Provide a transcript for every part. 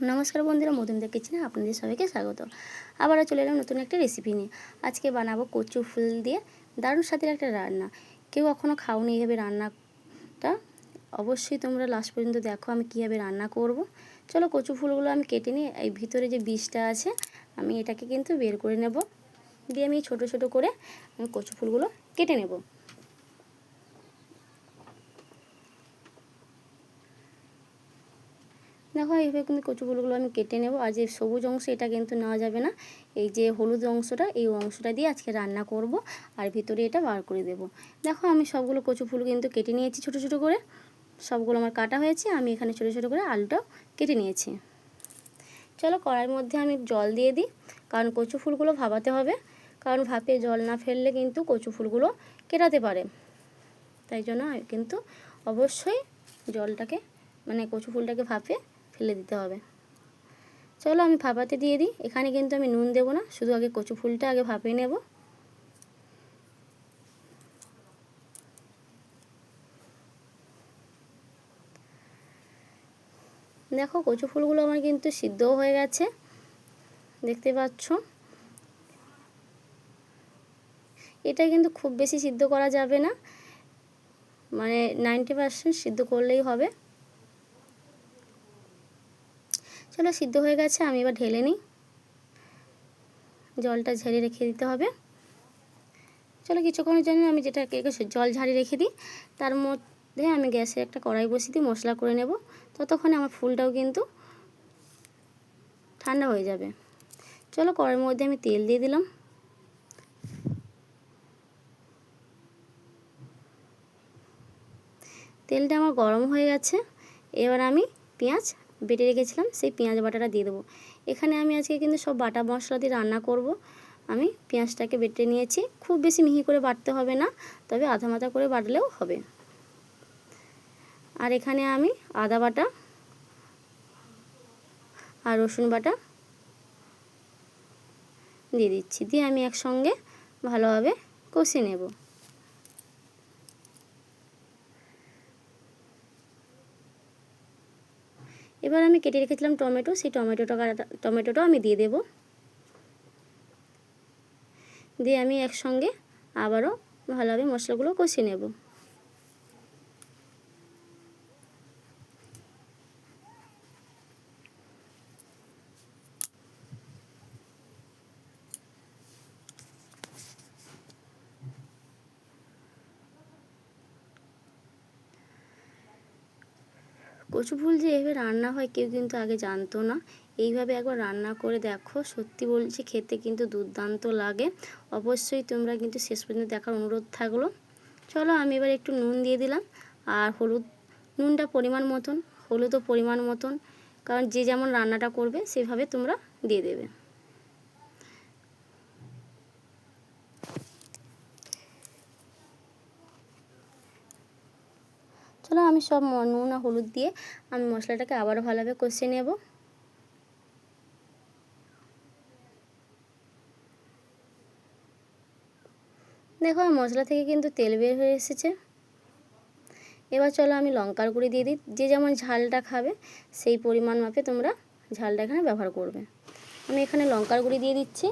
নমস্কার বন্ধুরা, মধুমিতা কিচেনে আপনাদের সবাইকে স্বাগত। আবারও চলে এলাম নতুন একটা রেসিপি নিয়ে। আজকে বানাবো কচু ফুল দিয়ে দারুণ স্বাদের একটা রান্না। কেউ কখনও খাওনি এইভাবে রান্নাটা? অবশ্যই তোমরা লাস্ট পর্যন্ত দেখো আমি কীভাবে রান্না করব। চলো কচু ফুলগুলো আমি কেটে নিয়ে, এই ভিতরে যে বীজটা আছে, আমি এটাকে কিন্তু বের করে নেব। দিয়ে আমি ছোট ছোট করে আমি কচু ফুলগুলো কেটে নেব। দেখো এইভাবে কিন্তু কচুগুলোগুলো আমি কেটে নেব। আর যে সবুজ অংশ, এটা কিন্তু নেওয়া যাবে না। এই যে হলুদ অংশটা, এই অংশটা দিয়ে আজকে রান্না করব। আর ভিতরে এটা বার করে দেব। দেখো, আমি সবগুলো কচু ফুল কিন্তু কেটে নিয়েছি ছোট ছোট করে। সবগুলো আমার কাটা হয়েছে। আমি এখানে ছোট ছোট করে আলুটাও কেটে নিয়েছি। চলো, কড়াইয়ের মধ্যে আমি জল দিয়ে দিই। কারণ কচু ফুলগুলো ভাবাতে হবে। কারণ ভাপে জল না ফেললে কিন্তু কচু ফুলগুলো কেটাতে পারে। তাই জন্য কিন্তু অবশ্যই জলটাকে মানে কচু ফুলটাকে ভাপে ফেলে দিতে হবে। চলো আমি ভাপাতে দিয়ে দিই। এখানে কিন্তু আমি নুন দেবো না, শুধু আগে কচু ফুলটা আগে ভাপিয়ে নেব। দেখো কচু ফুলগুলো আমার কিন্তু সিদ্ধও হয়ে গেছে, দেখতে পাচ্ছ? এটা কিন্তু খুব বেশি সিদ্ধ করা যাবে না। মানে নাইনটি পারসেন্ট সিদ্ধ করলেই হবে। চলো সিদ্ধ হয়ে গেছে, আমি এবার ঢেলে নিই। জলটা ঝেড়ে রেখে দিতে হবে। চলো কিছুক্ষণের জন্য আমি যেটা জল ঝাড়িয়ে রেখে দিই। তার মধ্যে আমি গ্যাসে একটা কড়াই বসিয়ে দিই মশলা করে নেব। ততক্ষণে আমার ফুলটাও কিন্তু ঠান্ডা হয়ে যাবে। চলো কড়াইয়ের মধ্যে আমি তেল দিয়ে দিলাম। তেলটা আমার গরম হয়ে গেছে। এবার আমি পেঁয়াজ বেটে রেখেছিলাম, সেই পেঁয়াজ বাটাটা দিয়ে দেবো। এখানে আমি আজকে কিন্তু সব বাটা মশলা দিয়ে রান্না করব। আমি পেঁয়াজটাকে বেটে নিয়েছি। খুব বেশি মিহি করে বাটতে হবে না, তবে আধা মাথা করে বাটলেও হবে। আর এখানে আমি আদা বাটা আর রসুন বাটা দিয়ে দিচ্ছি। দিয়ে আমি একসঙ্গে ভালোভাবে কষে নেব। এবার আমি কেটে রেখেছিলাম টমেটো, সেই টমেটোটা টমেটোটাও আমি দিয়ে দেব। দিয়ে আমি একসঙ্গে আবারও ভালোভাবে মশলাগুলো কষিয়ে নেব। কচু ফুল যে এভাবে রান্না হয় কেউ কিন্তু আগে জানতো না। এইভাবে একবার রান্না করে দেখো। সত্যি বলছি, খেতে কিন্তু দুর্দান্ত লাগে। অবশ্যই তোমরা কিন্তু শেষ পর্যন্ত দেখার অনুরোধ থাকল। চলো আমি এবার একটু নুন দিয়ে দিলাম। আর হলুদ, নুনটা পরিমাণ মতন, হলুদও পরিমাণ মতন। কারণ যে যেমন রান্নাটা করবে, সেভাবে তোমরা দিয়ে দেবে। চলো আমি সব নুন আর হলুদ দিয়ে আমি মশলাটাকে আবারও ভালোভাবে কষিয়ে নেব। দেখো মশলা থেকে কিন্তু তেল বের হয়ে এসেছে। এবার চলো আমি লঙ্কার গুঁড়ি দিয়ে দিই। যে যেমন ঝালটা খাবে, সেই পরিমাণ মাপে তোমরা ঝালটা এখানে ব্যবহার করবে। আমি এখানে লঙ্কার গুঁড়ি দিয়ে দিচ্ছি।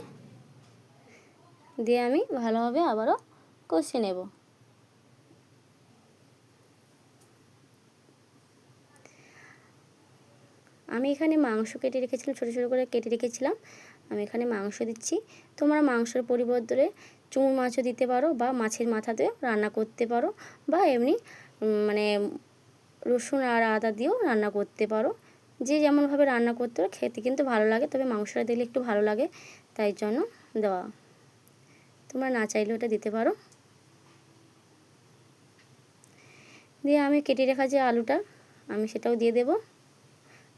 দিয়ে আমি ভালোভাবে আবারও কষিয়ে নেব। আমি এখানে মাংস কেটে রেখেছিলাম, ছোটো ছোটো করে কেটে রেখেছিলাম। আমি এখানে মাংস দিচ্ছি। তোমরা মাংসের পরিবর্তনে চুন মাছও দিতে পারো বা মাছের মাথাতে রান্না করতে পারো বা এমনি মানে রসুন আর আদা দিয়েও রান্না করতে পারো। যে যেমনভাবে রান্না করতে পারো, খেতে কিন্তু ভালো লাগে, তবে মাংসটা দিলে একটু ভালো লাগে, তাই জন্য দেওয়া। তোমরা না চাইলে ওটা দিতে পারো। দিয়ে আমি কেটে রেখা যে আলুটা, আমি সেটাও দিয়ে দেবো।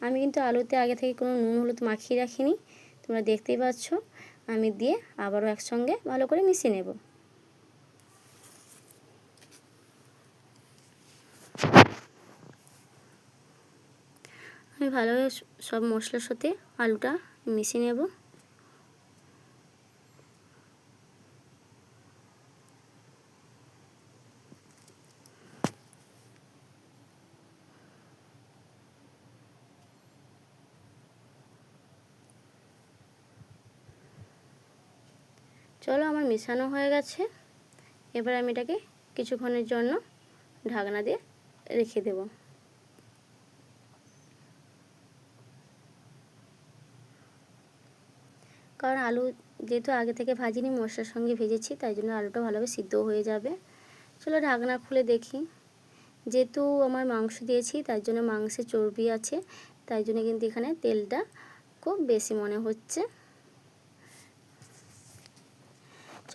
আমি কিন্তু আলুতে আগে থেকে কোনো নুন, হলুদ মাখিয়ে রাখিনি। তোমরা দেখতেই পাচ্ছ, আমি দিয়ে আবারও একসঙ্গে ভালো করে মিশিয়ে নেব। আমি ভালোভাবে সব মশলার সাথে আলুটা মিশিয়ে নেব। চলো আমার মেশানো হয়ে গেছে। এবার আমি এটাকে কিছুক্ষণের জন্য ঢাকনা দিয়ে রেখে দেব। কারণ আলু যেহেতু আগে থেকে ভাজিনি, মশলার সঙ্গে ভেজেছি, তাই জন্য আলুটা ভালোভাবে সিদ্ধ হয়ে যাবে। চলো ঢাকনা খুলে দেখি। যেহেতু আমার মাংস দিয়েছি তার জন্য মাংসে চর্বি আছে, তাই জন্য কিন্তু এখানে তেলটা খুব বেশি মনে হচ্ছে।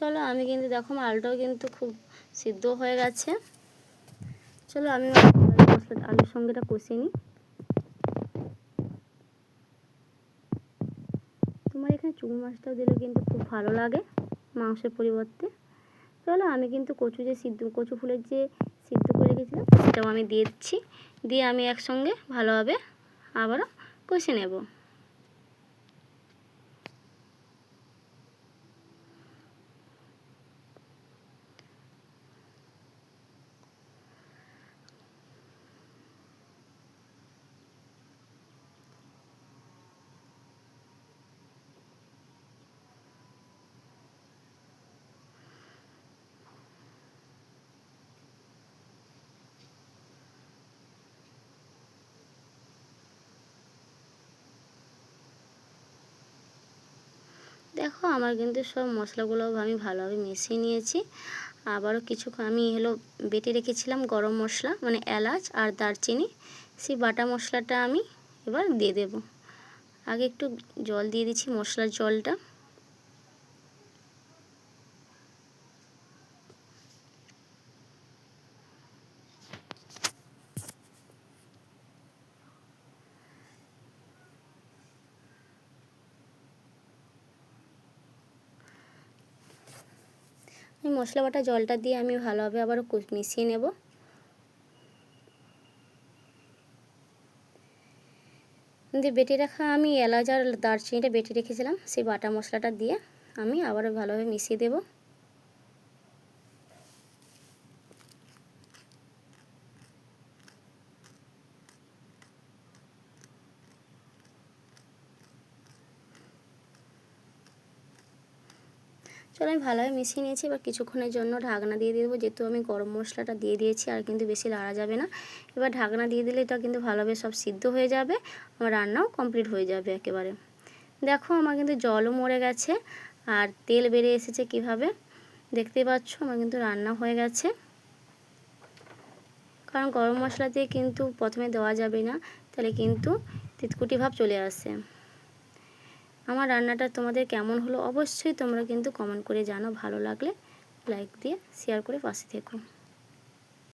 চলো, আমি কিন্তু দেখো আলুটাও কিন্তু খুব সিদ্ধ হয়ে গেছে। চলো, আমি আলুর সঙ্গে কষে নিই। তোমার এখানে চুন মাছটাও দিলে কিন্তু খুব ভালো লাগে মাংসের পরিবর্তে। চলো, আমি কিন্তু কচু যে সিদ্ধ, কচু ফুলের যে সিদ্ধ করে রেখেছিলাম সেটাও আমি দিয়ে দিচ্ছি। দিয়ে আমি একসঙ্গে ভালোভাবে আবারও কষে নেব। দেখো আমার কিন্তু সব মশলাগুলো আমি ভালোভাবে মিশিয়ে নিয়েছি। আবারও কিছু আমি হলো বেটে রেখেছিলাম গরম মশলা মানে এলাচ আর দারচিনি। সেই বাটা মশলাটা আমি এবার দিয়ে দেবো। আগে একটু জল দিয়ে দিচ্ছি মশলার জলটা। মশলা বাটা জলটা দিয়ে আমি ভালোভাবে আবারও মিশিয়ে নেব। দিয়ে বেটে রাখা আমি এলাচ আর দারচিনিটা বেটে রেখেছিলাম, সেই বাটা মশলাটা দিয়ে আমি আবারও ভালোভাবে মিশিয়ে দেবো। চলো আমি ভালোভাবে মিশিয়ে নিয়েছি। এবার কিছুক্ষণের জন্য ঢাকনা দিয়ে দেবো। যেহেতু আমি গরম মশলাটা দিয়ে দিয়েছি, আর কিন্তু বেশি লাড়া যাবে না। এবার ঢাকনা দিয়ে দিলে এটা কিন্তু ভালোভাবে সব সিদ্ধ হয়ে যাবে। আমার রান্নাও কমপ্লিট হয়ে যাবে একেবারে। দেখো আমার কিন্তু জলও মরে গেছে, আর তেল বেড়ে এসেছে কীভাবে? দেখতেই পাচ্ছ, আমার কিন্তু রান্না হয়ে গেছে। কারণ গরম মশলা দিয়ে কিন্তু প্রথমে দেওয়া যাবে না, তাহলে কিন্তু তিতকুটি ভাব চলে আসে। আমার রান্নাটা তোমাদের কেমন হলো অবশ্যই তোমরা কিন্তু কমেন্ট করে জানো, ভালো লাগলে লাইক দিয়ে শেয়ার করে পাশে থেকো।